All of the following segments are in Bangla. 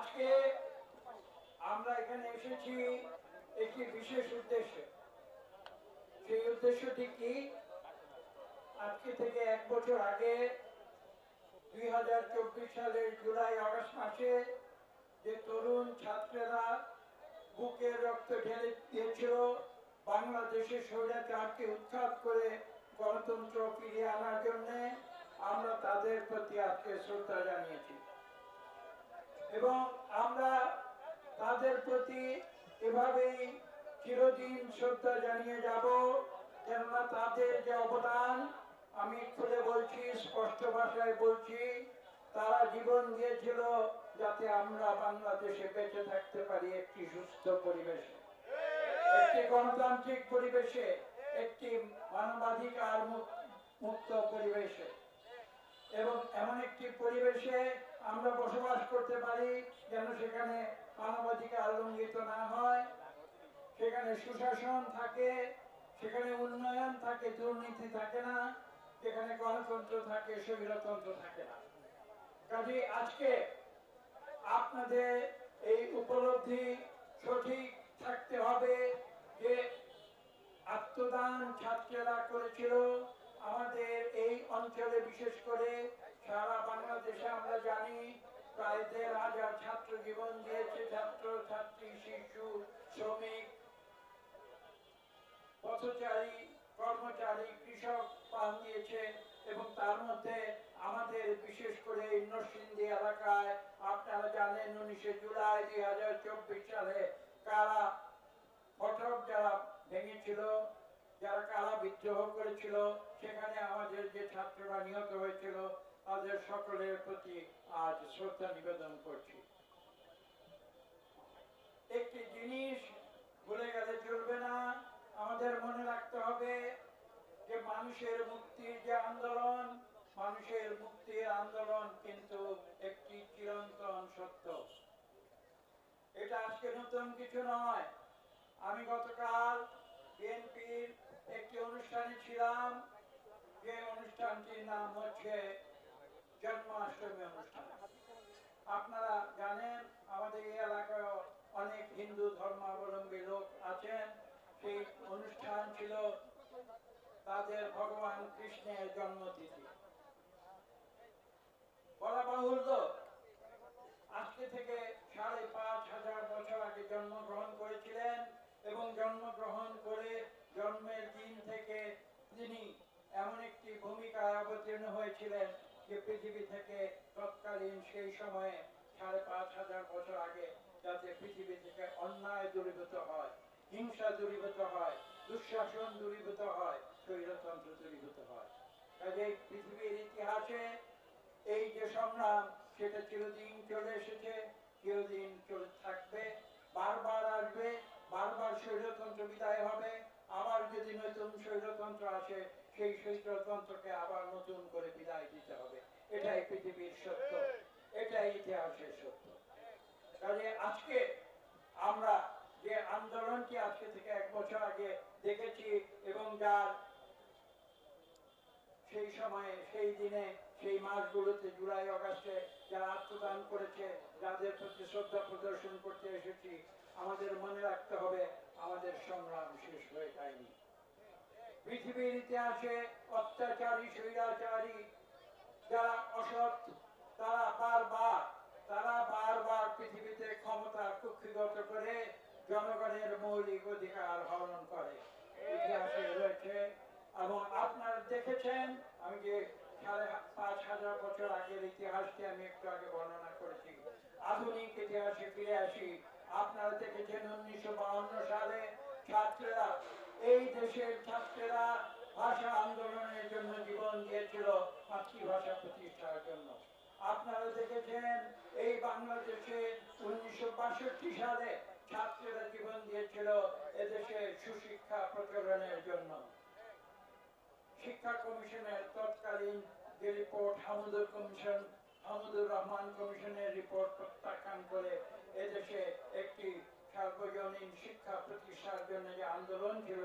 আজকে আমরা এখানে এসেছি একটি বিশেষ উদ্দেশ্যে। সেই উদ্দেশ্যটি কি? আজকে থেকে এক বছর আগে দুই হাজার চব্বিশ সালের জুলাই আগস্ট মাসে যে তরুণ ছাত্রেরা বুকের রক্ত ঢেলে দিয়েছিল বাংলাদেশের স্বৈরাচারকে উৎখাত করে গণতন্ত্র ফিরিয়ে আনার জন্যে আমরা তাদের প্রতি আজকে শ্রদ্ধা জানিয়েছি। এবং আমরা তাদের প্রতি এভাবেই চিরদিন শ্রদ্ধা জানিয়ে যাব, কেননা তাদের যে অবদান, আমি খুলে বলছি, স্পষ্ট ভাষায় বলছি, তারা জীবন দিয়েছিল যাতে আমরা বাংলাদেশে বেঁচে থাকতে পারি একটি সুস্থ পরিবেশে। একটি গণতান্ত্রিক পরিবেশে, একটি মানবাধিকার মুক- মুক্ত পরিবেশে। এবং এমন একটি পরিবেশে আমরা বসবাস করতে পারি যেন সেখানে মানবাধিকার লঙ্ঘিত না হয়। সেখানে সুশাসন থাকে, সেখানে উন্নয়ন থাকে, দুর্নীতি থাকে না সেখানে গণতন্ত্র থাকে স্বৈরতন্ত্র থাকে না। কাজে আজকে আপনাদের এই উপলব্ধি সঠিক থাকতে হবে যে আত্মদান ছাত্রেরা করেছিল। আমাদের এই অঞ্চলে বিশেষ করে সারা বাংলাদেশে আমরা জানি প্রায় দেড় হাজার ছাত্র জীবন দিয়েছে, ছাত্র, ছাত্রী, শিশু, শ্রমিক, পথচারী, কর্মচারী, কৃষক প্রাণ দিয়েছে এবং তার মধ্যে আমাদের বিশেষ করে নরসিংদী এলাকায় আপনারা জানেন উনিশে জুলাই দুই হাজার চব্বিশ সালে কারা ফটক যারা ভেঙেছিল, যারা কারা বিদ্রোহ করেছিল, সেখানে আমাদের যে ছাত্ররা নিহত হয়েছিল তাদের সকলের প্রতি আজ শ্রদ্ধা নিবেদন করছি। একটি জিনিস ভুলে গেলে চলবে না। আমাদের মনে রাখতে হবে যে মানুষের মুক্তির যে আন্দোলন, মানুষের মুক্তির আন্দোলন কিন্তু একটি চিরন্তন সত্য। এটা আজকে নতুন কিছু নয়। আমি গতকাল বিএনপির একটি অনুষ্ঠানে ছিলাম। যে অনুষ্ঠানটির নাম হচ্ছে জন্মাষ্টমী অনুষ্ঠান। আপনারা জানেন, আমাদের এই এলাকায় অনেক হিন্দু ধর্মাবলম্বী লোক আছেন। সেই অনুষ্ঠান ছিল তাদের ভগবান কৃষ্ণের জন্মতিথি। বলা বাহুল্য, আজকে থেকে সাড়ে পাঁচ হাজার বছর আগে জন্মগ্রহণ করেছিলেন এবং জন্মগ্রহণ করে জন্মের দিন থেকে তিনি এমন একটি ভূমিকায় অবতীর্ণ হয়েছিলেন যে পৃথিবী থেকে তৎকালীন সেই সময়ে সাড়ে পাঁচ হাজার বছর আগে যাতে পৃথিবী থেকে অন্যায় দূরীভূত হয়, হিংসা দূরীভূত হয়, দুঃশাসন দূরীভূত হয়, স্বৈরতন্ত্র দূরীভূত হয়। কাজে পৃথিবীর ইতিহাসে এই যে সংগ্রাম, সেটা চিরদিন চলে এসেছে, চিরদিন চলে থাকবে, বারবার আসবে, বারবার স্বৈরতন্ত্র বিদায় হবে। আবার যদি নতুন স্বৈরতন্ত্র আসে, সেই স্বৈরতন্ত্রকে আবার নতুন করে বিদায় দিতে হবে। এটাই পৃথিবীর সত্য, এটাই ইতিহাসের সত্য। কাজে আজকে আমরা যে আন্দোলনটি আজকে থেকে এক বছর আগে দেখেছি এবং যার সেই সময়ে, সেই দিনে, সেই মাসগুলোতে, জুলাই, অগাস্টে যারা আত্মদান করেছে, যাদের প্রতি শ্রদ্ধা প্রদর্শন করতে এসেছি, আমাদের মনে রাখতে হবে, আমাদের সংগ্রাম শেষ হয়ে যায়নি। পৃথিবীর ইতিহাসে অত্যাচারী, স্বৈরাচারী জনগণের মৌলিক অধিকার হরণ করে। এবং আপনারা দেখেছেন, আমি যে পাঁচ হাজার বছর আগের ইতিহাসকে আমি একটু আগে বর্ণনা করেছি। আধুনিক ইতিহাসে ফিরে আসি। আপনারা দেখেছেন উনিশশো সালে ছাত্রেরা, এই দেশের ছাত্রেরা ভাষা আন্দোলনের জন্য জীবন দিয়েছিল, মাতৃভাষা প্রতিষ্ঠার জন্য। আপনারা দেখেছেন, এই বাংলাদেশে উনিশশো বাষট্টি সালে ছাত্রেরা জীবন দিয়েছিল এদেশে সুশিক্ষা প্রচলনের জন্য। শিক্ষা কমিশনের তৎকালীন যে রিপোর্ট হামুদুর কমিশন, হামুদুর রহমান কমিশনের রিপোর্ট প্রত্যাখ্যান করে এদেশে একটি সার্বজনীন শিক্ষা প্রতিষ্ঠার জন্য যে আন্দোলন ছিল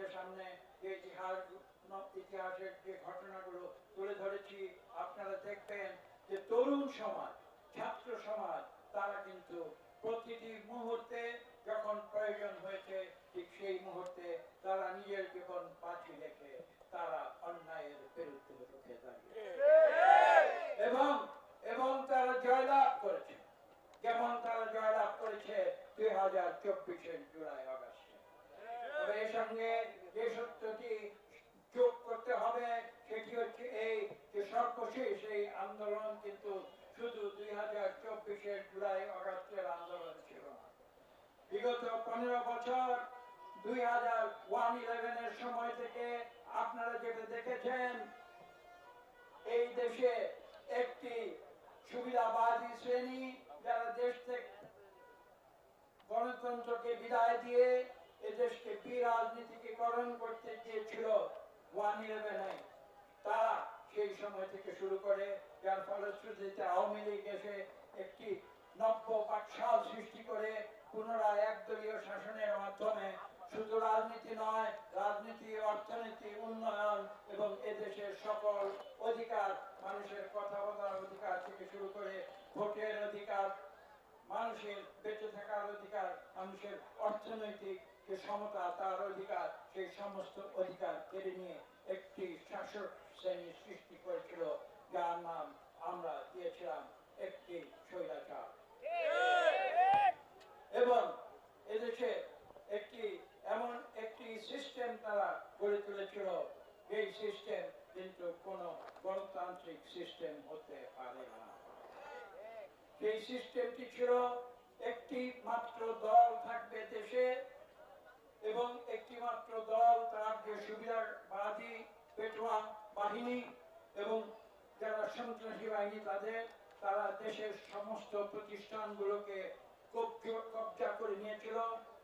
আপনাদের সামনে যে ইতিহাস ইতিহাসের যে ঘটনাগুলো তুলে ধরেছি, আপনারা দেখবেন যে তরুণ সমাজ, ছাত্র সমাজ, তারা কিন্তু প্রতিটি মুহূর্তে যখন প্রয়োজন হয়েছে, ঠিক সেই মুহূর্তে তারা নিজের জীবন পাঠিয়ে রেখে তারা অন্যায়ের বিরুদ্ধে রুখে দাঁড়িয়ে এবং এবং তারা জয়লাভ করেছে যেমন তারা জয়লাভ করেছে দুই হাজার চব্বিশের জুলাই আগস্টে তবে এর সঙ্গে যে সত্যটি যোগ করতে হবে সেটি হচ্ছে এই যে সর্বশেষ এই আন্দোলন কিন্তু শুধু দুই হাজার চব্বিশের জুলাই আগস্টের আন্দোলন ছিল না বিগত পনেরো বছর দুই হাজার ওয়ান ইলেভেনের সময় থেকে আপনারা যেটা দেখেছেন, এই দেশে একটি সুবিধাবাদী শ্রেণি যারা দেশ থেকে গণতন্ত্রকে বিদায় দিয়ে এদেশকে বিরাজনীতিকরণ করতে গিয়েছিল ওয়ান ইলেভেনে তারা সেই সময় থেকে শুরু করে, যার ফলশ্রুতিতে আওয়ামী লীগ এসে একটি নব্য বাকশাল সৃষ্টি করে, পুনরায় একদলীয় শাসনের মাধ্যমে শুধু রাজনীতি নয় রাজনীতি অর্থনীতি উন্নয়ন এবং এদেশের সকল অধিকার মানুষের কথা বলার অধিকার থেকে শুরু করে ভোটের অধিকার মানুষের বেঁচে থাকার অধিকার মানুষের অর্থনৈতিক যে সমতা তার অধিকার সেই সমস্ত অধিকার কেড়ে নিয়ে একটি শাসক শ্রেণি সৃষ্টি করেছিল যার নাম আমরা দিয়েছিলাম একটি স্বৈরাচার। এবং এদেশে একটি এমন একটি সিস্টেম তারা গড়ে তুলেছিল এই সিস্টেম কিন্তু কোনো গণতান্ত্রিক সিস্টেম হতে পারে না সেই সিস্টেমটি ছিল একটি মাত্র দল থাকবে দেশে এবং একটি মাত্র দল তার যে সুবিধাবাদী পেটোয়া বাহিনী এবং যারা সন্ত্রাসী বাহিনী তাদের, তারা দেশের সমস্ত প্রতিষ্ঠানগুলোকে কবজা করে নিয়েছিল।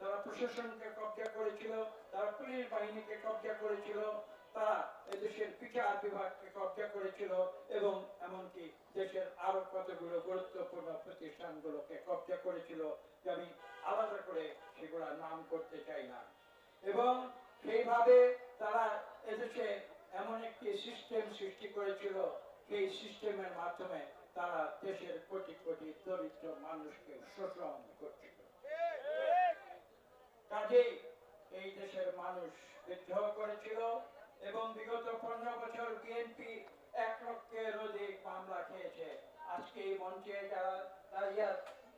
তারা প্রশাসনকে কবজা করেছিল, তারা পুলিশ বাহিনীকে কবজা করেছিল। তারা এদেশের বিচার বিভাগকে কবজা করেছিল এবং এমনকি দেশের আরও কতগুলো গুরুত্বপূর্ণ প্রতিষ্ঠানগুলোকে কবজা করেছিল আমি আলাদা করে সেগুলোর নাম করতে চাই না। এবং সেইভাবে তারা এদেশে এমন একটি সিস্টেম সৃষ্টি করেছিল, সেই সিস্টেমের মাধ্যমে তারা দেশের কোটি কোটি দরিদ্র মানুষকে শোষণ করছিল। কাজেই এই দেশের মানুষ বিদ্রোহ করেছিল এবং বিগত পনেরো বছর বিএনপি এক লক্ষের অধিক মামলা খেয়েছে। আজকে এই মঞ্চে যারা দাঁড়িয়ে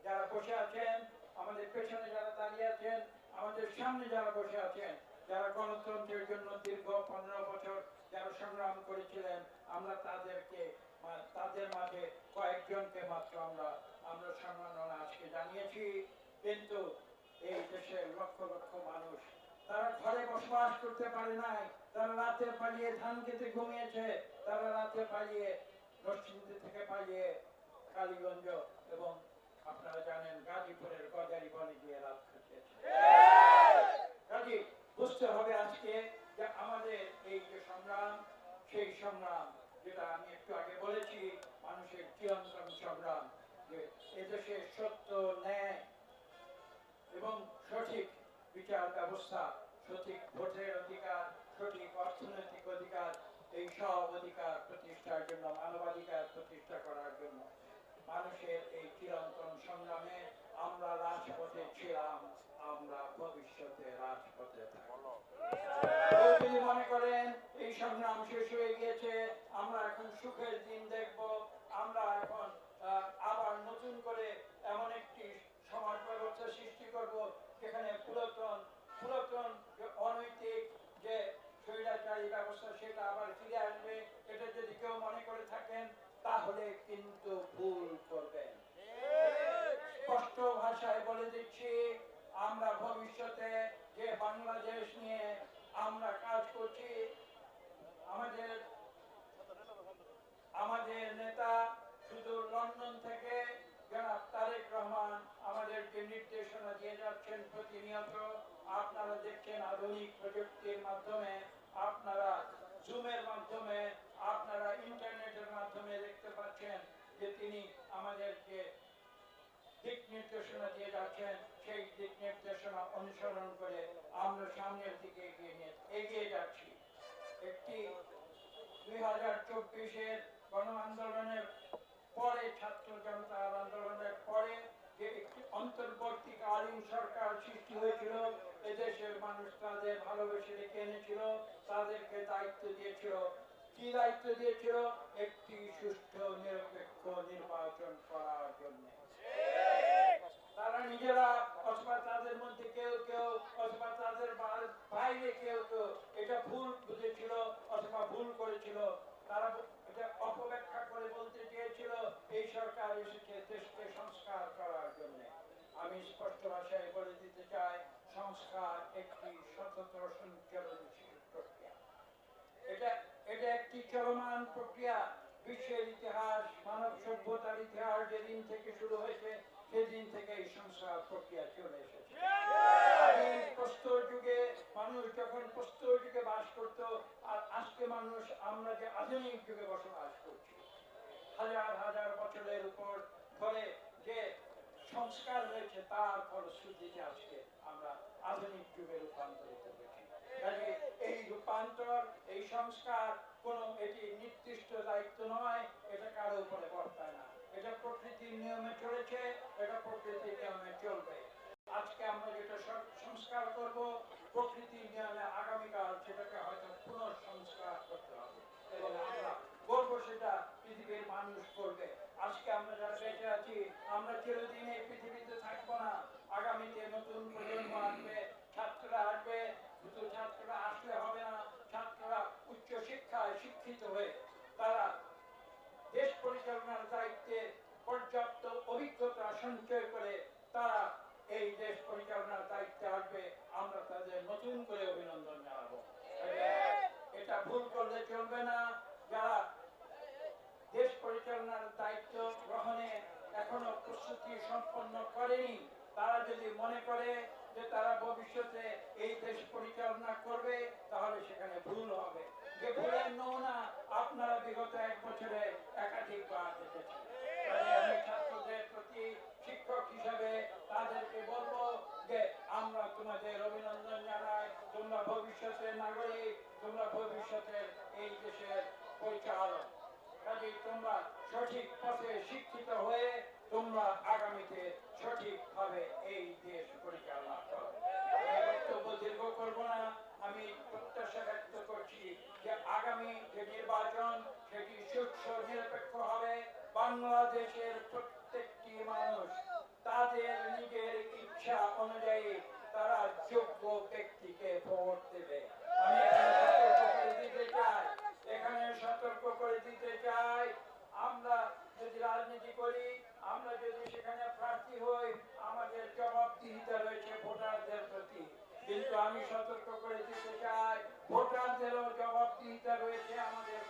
যারা বসে আছেন, আমাদের পেছনে যারা দাঁড়িয়ে আছেন, আমাদের সামনে যারা বসে আছেন, যারা গণতন্ত্রের জন্য দীর্ঘ পনেরো বছর যারা সংগ্রাম করেছিলেন, আমরা তাদেরকে তাদের মাঝে কয়েকজনকে মাত্র আমরা আমরা সম্মাননা আজকে জানিয়েছি। কিন্তু এই দেশের লক্ষ লক্ষ মানুষ তারা ঘরে বসবাস করতে পারে নাই। তারা রাতে পালিয়ে ধান খেতে ঘুমিয়েছে। তারা রাতে পালিয়ে নরসিংদী থেকে পালিয়ে কালীগঞ্জ এবং আপনারা জানেন গাজীপুরের গজারি বনে গিয়ে রাত কাটিয়েছে। কাজে, বুঝতে হবে আজকে যে আমাদের এই যে সংগ্রাম, সেই সংগ্রাম যেটা আমি একটু আগে বলেছি, মানুষের চিরন্তন সংগ্রাম, যে এদেশে সত্য, ন্যায় এবং সঠিক বিচার ব্যবস্থা ভোটের অধিকার সঠিক অর্থনৈতিক অধিকার, এই সব অধিকার প্রতিষ্ঠার জন্য, মানবাধিকার প্রতিষ্ঠা করার জন্য মানুষের এই চিরন্তন সংগ্রামে আমরা রাজপথে ছিলাম, আমরা ভবিষ্যতে রাজপথে যদি মনে করেন, এই সংগ্রাম শেষ হয়ে গিয়েছে, আমরা এখন সুখের দিন দেখব আমরা এখন আহ, আবার নতুন করে এমন একটি সমাজ ব্যবস্থা সৃষ্টি করব যেখানে পুরাতন পুরাতন যে অনৈতিক যে স্বৈরাচারী ব্যবস্থা সেটা আবার ফিরে আসবে এটা যদি কেউ মনে করে থাকেন তাহলে কিন্তু ভুল করবেন স্পষ্ট ভাষায় বলে দিচ্ছি আমরা ভবিষ্যতে যে বাংলাদেশ নিয়ে আমরা কাজ করছি আমাদের আমাদের নেতা শুধু লন্ডন থেকে জনাব তারেক রহমান পাচ্ছেন প্রতিনিয়ত। আপনারা দেখছেন আধুনিক প্রযুক্তির মাধ্যমে আপনারা জুমের মাধ্যমে, আপনারা ইন্টারনেটের মাধ্যমে দেখতে পাচ্ছেন যে তিনি আমাদেরকে দিক নির্দেশনা দিয়ে যাচ্ছেন। সেই দিক নির্দেশনা অনুসরণ করে আমরা সামনের দিকে এগিয়ে নিয়ে, এগিয়ে যাচ্ছি। একটি দুই হাজার চব্বিশের গণ আন্দোলনের পরে, ছাত্র জনতার আন্দোলনের পরে অন্তর্বর্তীকালীন সরকার সৃষ্টি হয়েছিল, এদেশের মানুষ তাদের ভালোবেসে রেখে এনেছিল, তাদেরকে দায়িত্ব দিয়েছিল। কি দায়িত্ব দিয়েছিল? একটি সুষ্ঠু, নিরপেক্ষ নির্বাচন করার জন্য। তারা নিজেরা, অথবা তাদের মধ্যে কেউ কেউ, অথবা তাদের বাইরে কেউ কেউ এটা ভুল বুঝেছিল, অথবা ভুল করেছিল। তারা এটা অপব্যাখ্যা করে বলতে চেয়েছিল, এই সরকার এসেছে দেশকে সংস্কার করার আমি স্পষ্ট ভাষায় বলে দিতে চাই, সংস্কার একটি সতত সঞ্চালনশীল প্রক্রিয়া। এটা এটা একটি চলমান প্রক্রিয়া। বিশ্বের ইতিহাস, মানব সভ্যতার ইতিহাস যেদিন থেকে শুরু হয়েছে, সেদিন থেকে এই সংস্কার প্রক্রিয়া চলে এসেছে। প্রস্তর যুগে মানুষ যখন প্রস্তর যুগে বাস করত, আর আজকে মানুষ আমরা যে আধুনিক যুগে বসবাস করছি, হাজার হাজার বছরের উপর ধরে যে সংস্কার হয়েছে তার ফলশ্রুতিতে আজকে আমরা আধুনিক যুগে রূপান্তরিত হয়েছি। এই রূপান্তর, এই সংস্কার কোন এটি নির্দিষ্ট দায়িত্ব নয়, এটা কারও উপরে বর্তায় না। এটা প্রকৃতির নিয়মে চলেছে, এটা প্রকৃতির নিয়মে চলবে। আজকে আমরা যেটা সংস্কার করব, প্রকৃতির নিয়মে আগামীকাল সেটাকে হয়তো পুনঃসংস্কার করতে হবে। এবং আমরা করব সেটা পৃথিবীর মানুষ করবে। আজকে আমরা যারা বেঁচে আছি, আমরা চিরদিন এই পৃথিবীতে থাকব না। আগামীতে নতুন প্রজন্ম আসবে, ছাত্ররা আসবে নতুন ছাত্ররা আসলে হবে না, ছাত্ররা উচ্চ শিক্ষায় শিক্ষিত হয়ে তারা দেশ পরিচালনার দায়িত্বে পর্যাপ্ত অভিজ্ঞতা সঞ্চয় করে তারা এই দেশ পরিচালনার দায়িত্বে আসবে আমরা তাদের নতুন করে অভিনন্দন জানাব এটা- এটা ভুল করলে চলবে না যারা দেশ পরিচালনার দায়িত্ব গ্রহণে এখনও প্রস্তুতি সম্পন্ন করেনি। তারা যদি মনে করে যে তারা ভবিষ্যতে এই দেশ পরিচালনা করবে, তাহলে সেখানে ভুল হবে। যে ভুলের নমুনা আপনারা বিগত এক বছরে বলব যে আমরা তোমরা ভবিষ্যতের নাগরিক, তোমরা ভবিষ্যতের এই দেশের তোমরা সঠিক পথে শিক্ষিত হয়ে তোমরা আগামীতে সঠিকভাবে এই দেশ পরিচালনা করো। বাংলাদেশের প্রত্যেকটি মানুষ তাদের নিজের ইচ্ছা অনুযায়ী তারা যোগ্য ব্যক্তিকে ভোট দেবে। আমি এখানে সতর্ক করে দিতে চাই এখানে সতর্ক করে দিতে চাই আমরা যদি রাজনীতি করি আমরা যদি সেখানে প্রার্থী হই আমাদের জবাবদিহিতা রয়েছে ভোটারদের প্রতি। কিন্তু আমি সতর্ক করে দিতে চাই ভোটারদেরও জবাবদিহিতা রয়েছে আমাদের